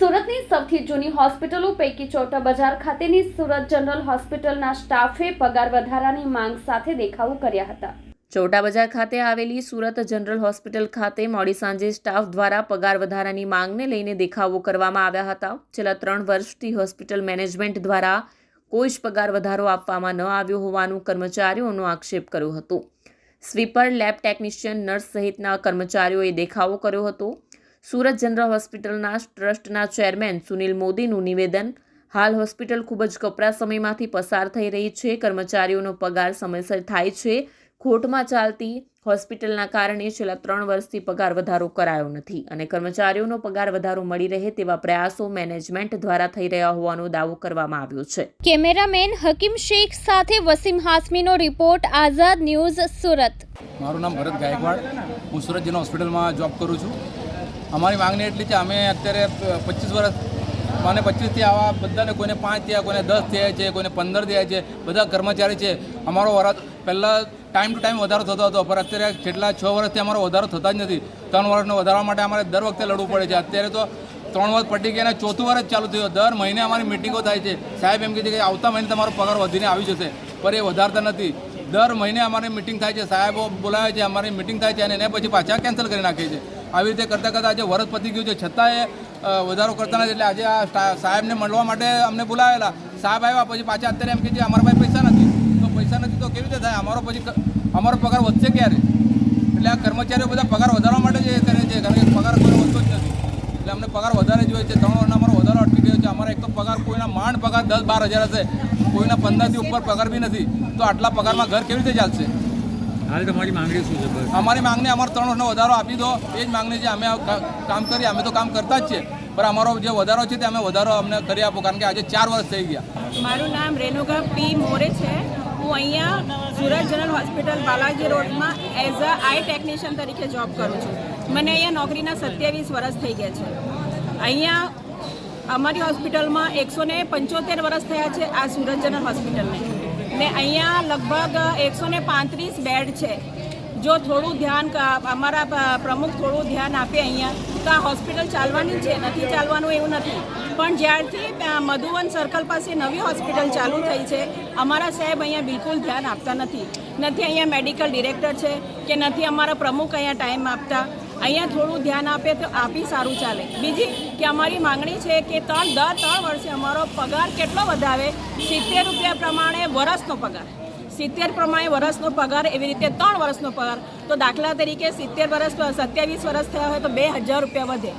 સુરતની સૌથી જૂની હોસ્પિટલો પૈકી ચોટા બજાર ખાતેની સુરત જનરલ હોસ્પિટલના સ્ટાફે પગાર વધારાની માંગ સાથે દેખાવો કર્યા હતા. ચોટા બજાર ખાતે આવેલી સુરત જનરલ હોસ્પિટલ ખાતે મોડી સાંજે સ્ટાફ દ્વારા પગાર વધારાની માંગને લઈને દેખાવો કરવામાં આવ્યા હતા. છેલ્લા ત્રણ વર્ષથી હોસ્પિટલ મેનેજમેન્ટ દ્વારા કોઈ જ પગાર વધારો આપવામાં ન આવ્યો હોવાનું કર્મચારીઓનો આક્ષેપ કર્યો હતો. સ્વીપર, લેબ ટેકનિશિયન, નર્સ સહિતના કર્મચારીઓએ દેખાવો કર્યો હતો. સુરત જનરલ હોસ્પિટલના ટ્રસ્ટના ચેરમેન સુનિલ મોદીનું નિવેદન હાલ હોસ્પિટલ ખૂબ જ કપરા સમયમાંથી પસાર થઈ રહી છે કર્મચારીઓનો પગાર સમયસર થાય છે ખોટમાં ચાલતી હોસ્પિટલના કારણે છેલ્લા ત્રણ વર્ષથી પગાર વધારો કરાયો નથી અને કર્મચારીઓનો પગાર વધારો મળી રહે તેવા પ્રયાસો મેનેજમેન્ટ દ્વારા થઈ રહ્યા હોવાનો દાવો કરવામાં આવ્યો છે. કેમેરામેન હકીમ શેખ સાથે વસીમ હાસમીનો રિપોર્ટ આઝાદ ન્યૂઝ સુરત. મારું નામ ભરત ગાયકવાડ. હું સુરત જિલ્લા હોસ્પિટલમાં જોબ કરું છું. અમારી માંગણી એટલી છે, અમે અત્યારે પચીસ વર્ષ મને પચીસથી આવા બધાને કોઈને પાંચ થયા, કોઈને દસ થયા છે, કોઈને પંદર થયા છે, બધા કર્મચારી છે. અમારો વરસ પહેલાં ટાઈમ ટુ ટાઈમ વધારો થતો હતો, પણ અત્યારે છેલ્લા છ વર્ષથી અમારો વધારો થતા જ નથી. ત્રણ વર્ષનો વધારવા માટે અમારે દર વખતે લડવું પડે છે. અત્યારે તો ત્રણ વર્ષ પટી ગયા ચોથું વર્ષ ચાલુ થયું. દર મહિને અમારી મિટિંગો થાય છે. સાહેબ એમ કહે છે કે આવતા મહિને તમારો પગાર વધીને આવી જશે, પણ એ વધારતા નથી. દર મહિને અમારી મિટિંગ થાય છે. સાહેબો બોલાવે છે, અમારી મિટિંગ થાય છે અને એને પછી પાછા કેન્સલ કરી નાખે છે. આવી રીતે કરતાં કરતાં આજે વરસ પતી ગયું છે. છતાંય વધારો કરતા નથી. એટલે આજે આ સાહેબને મળવા માટે અમને બોલાવેલા. સાહેબ આવ્યા, પછી પાછા અત્યારે એમ કે છે, અમારા પાસે પૈસા નથી. તો પૈસા નથી તો કેવી રીતે થાય? અમારો પછી અમારો પગાર વધશે ક્યારે? એટલે આ કર્મચારીઓ બધા પગાર વધારવા માટે જે કરે છે. કારણ કે પગાર કોઈ વધતો જ નથી. એટલે અમને પગાર વધારે જોઈએ છે. ત્રણ વર્ષનો અમારો વધારો અટકી ગયો છે. અમારા એક તો પગાર કોઈના માંડ પગાર દસ બાર હજાર હશે. કોઈના પંદરથી ઉપર પગાર બી નથી. તો આટલા પગારમાં ઘર કેવી રીતે ચાલશે? હાલ તમારી માંગણી શું છે અમારી માંગણી અમારો ત્રણ વર્ષનો વધારો આપી દો. એ જ માંગણી છે અમે કામ કરીએ અમે તો કામ કરતા જ છીએ. પણ અમારો જે વધારો છે તે અમે વધારો અમને કરી આપો કારણ કે આજે ચાર વર્ષ થઈ ગયા. મારું નામ રેણુકા પી મોરે છે. હું અહીંયા સુરત જનરલ હોસ્પિટલ બાલાજી રોડમાં એઝ અ આઈ ટેકનિશિયન તરીકે જોબ કરું છું. મને અહીંયા નોકરીના સત્યાવીસ વર્ષ થઈ ગયા છે. અહીંયા અમારી હોસ્પિટલમાં એકસો ને પંચોતેર વર્ષ થયા છે આ સુરત જનરલ હોસ્પિટલને. ને અહીંયા લગભગ એકસો ને પાંત્રીસ બેડ છે. જો થોડું ધ્યાન અમારા પ્રમુખ થોડું ધ્યાન આપે અહીંયા, તો આ હોસ્પિટલ ચાલવાની છે, નથી ચાલવાનું એવું નથી. પણ જ્યારથી મધુવન સર્કલ પાસે નવી હોસ્પિટલ ચાલુ થઈ છે, અમારા સાહેબ અહીંયા બિલકુલ ધ્યાન આપતા નથી. નથી અહીંયા મેડિકલ ડિરેક્ટર છે, કે નથી અમારા પ્રમુખ અહીંયા ટાઈમ આપતા. અહીંયા થોડું ધ્યાન આપે તો આપી સારું ચાલે. બીજી કે અમારી માંગણી છે કે ત્રણ, દર ત્રણ વર્ષે અમારો પગાર કેટલો વધારે? સિત્તેર રૂપિયા પ્રમાણે વર્ષનો પગાર. સિત્તેર પ્રમાણે વર્ષનો પગાર, એવી રીતે ત્રણ વર્ષનો પગાર. તો દાખલા તરીકે સિત્તેર વર્ષ સત્યાવીસ વર્ષ થયા હોય તો બે હજાર રૂપિયા વધે.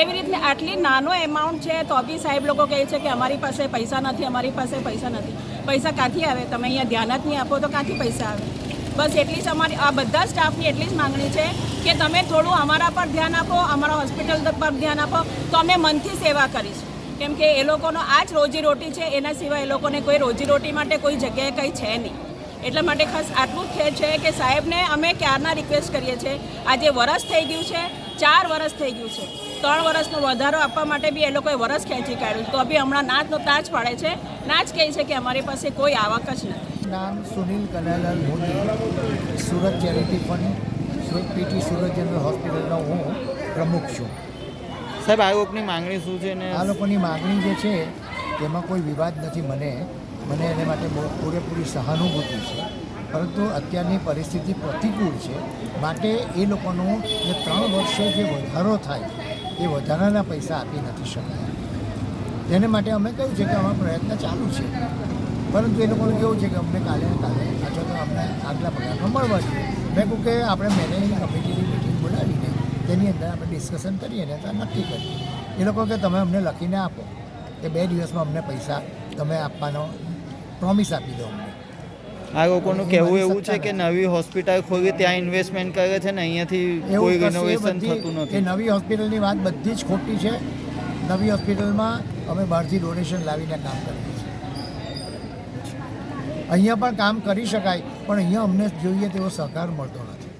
એવી રીતે આટલી નાનો એમાઉન્ટ છે તો બી સાહેબ લોકો કહે છે કે અમારી પાસે પૈસા નથી, અમારી પાસે પૈસા નથી. પૈસા ક્યાંથી આવે? તમે અહીંયા ધ્યાન જ નહીં આપો તો ક્યાંથી પૈસા આવે? બસ એટલી જ અમારી આ બધા સ્ટાફની એટલી જ માંગણી છે કે તમે થોડું અમારા પર ધ્યાન આપો, અમારા હોસ્પિટલ પર ધ્યાન આપો, તો અમે મનથી સેવા કરીશું. કેમ કે એ લોકોનો આ જ રોજીરોટી છે, એના સિવાય એ લોકોને કોઈ રોજીરોટી માટે કોઈ જગ્યાએ કંઈ છે નહીં. એટલા માટે ખાસ આટલું જ છે કે સાહેબને અમે ક્યારના રિક્વેસ્ટ કરીએ છીએ? આજે વરસ થઈ ગયું છે, ચાર વરસ થઈ ગયું છે. ત્રણ વરસનો વધારો આપવા માટે બી એ લોકોએ વરસ ખેંચી કાઢ્યું તો બી હમણાં નાચનો તાજ પાડે છે. નાચ કહે છે કે અમારી પાસે કોઈ આવક જ નથી. નામ Sunil Kanaiyalal Modi Surat charity fund Surat PT Surat general હોસ્પિટલનો હું પ્રમુખ છું. સાહેબ આ લોકોની માંગણી શું છે ને? આ લોકોની માગણી જે છે તેમાં કોઈ વિવાદ નથી. મને મને એને માટે પૂરેપૂરી સહાનુભૂતિ છે. પરંતુ અત્યારની પરિસ્થિતિ પ્રતિકૂળ છે. માટે એ લોકોનું જે ત્રણ વર્ષે જે વધારો થાય એ વધારાના પૈસા આપી નથી શકાય. તેને માટે અમે કહ્યું છે કે અમારો પ્રયત્ન ચાલુ છે. પરંતુ એ લોકોનું કેવું છે કે અમને કાલે ને કાલે અથવા તો અમને આગલા પગારમાં મળવા જોઈએ. મેં કહું કે આપણે મેનેજિંગ કમિટીની મિટિંગ બોલાવીને તેની અંદર આપણે ડિસ્કશન કરીએ ને તો નક્કી કરીએ. એ લોકો કે તમે અમને લખીને આપો કે બે દિવસમાં અમને પૈસા તમે આપવાનો પ્રોમિસ આપી દો અમને. આ લોકોનું કહેવું એવું છે કે નવી હોસ્પિટલ ખોલી ત્યાં ઇન્વેસ્ટમેન્ટ કરે છે ને અહીંયાથી કોઈ રિનોવેશન થતું એ નવી હોસ્પિટલની વાત બધી જ ખોટી છે. નવી હોસ્પિટલમાં અમે બહારથી ડોનેશન લાવીને કામ કરીએ. અહીંયા પણ કામ કરી શકાય પણ અહીંયા અમને જોઈએ તેવો સહકાર મળતો નથી.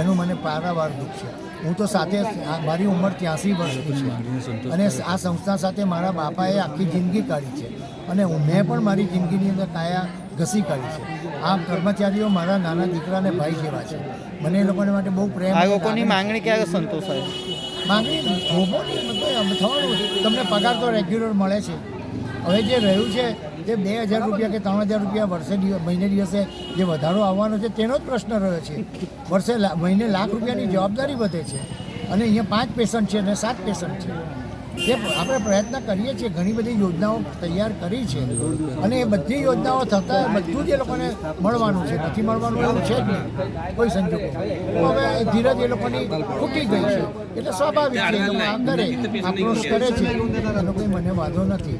એનું મને પારાવાર દુઃખ છે. હું તો સાથે મારી ઉંમર ત્યાંસી વર્ષની છે. અને આ સંસ્થા સાથે મારા બાપાએ આખી જિંદગી કાઢી છે. અને મેં પણ મારી જિંદગીની અંદર કાયા ઘસી કાઢી છે. આ કર્મચારીઓ મારા નાના દીકરાને ભાઈ જેવા છે. મને એ લોકોને માટે બહુ પ્રેમ આ લોકોની માંગણી ક્યારે સંતોષાય? માંગણી થોભોની મતલબ તમે થવાનું. તમને પગાર તો રેગ્યુલર મળે છે. હવે જે રહ્યું છે તે બે હજાર રૂપિયા કે ત્રણ હજાર રૂપિયા વર્ષે મહિને દિવસે જે વધારો આવવાનો છે, તેનો જ પ્રશ્ન રહ્યો છે. વર્ષે મહિને લાખ રૂપિયાની જવાબદારી વધે છે અને અહીંયા પાંચ પેશન્ટ છે અને સાત પેશન્ટ છે. તે આપણે પ્રયત્ન કરીએ છીએ, ઘણી બધી યોજનાઓ તૈયાર કરી છે અને એ બધી યોજનાઓ થતાં બધું જ એ લોકોને મળવાનું છે. નથી મળવાનું એવું છે જ નહીં. કોઈ સંજોગો હવે એ ધીરજ એ લોકોની ખૂટી ગઈ છે. એટલે સ્વાભાવિક છે, એ લોકો આ કરે આક્રોશ કરે છે. એનો કોઈ મને વાંધો નથી.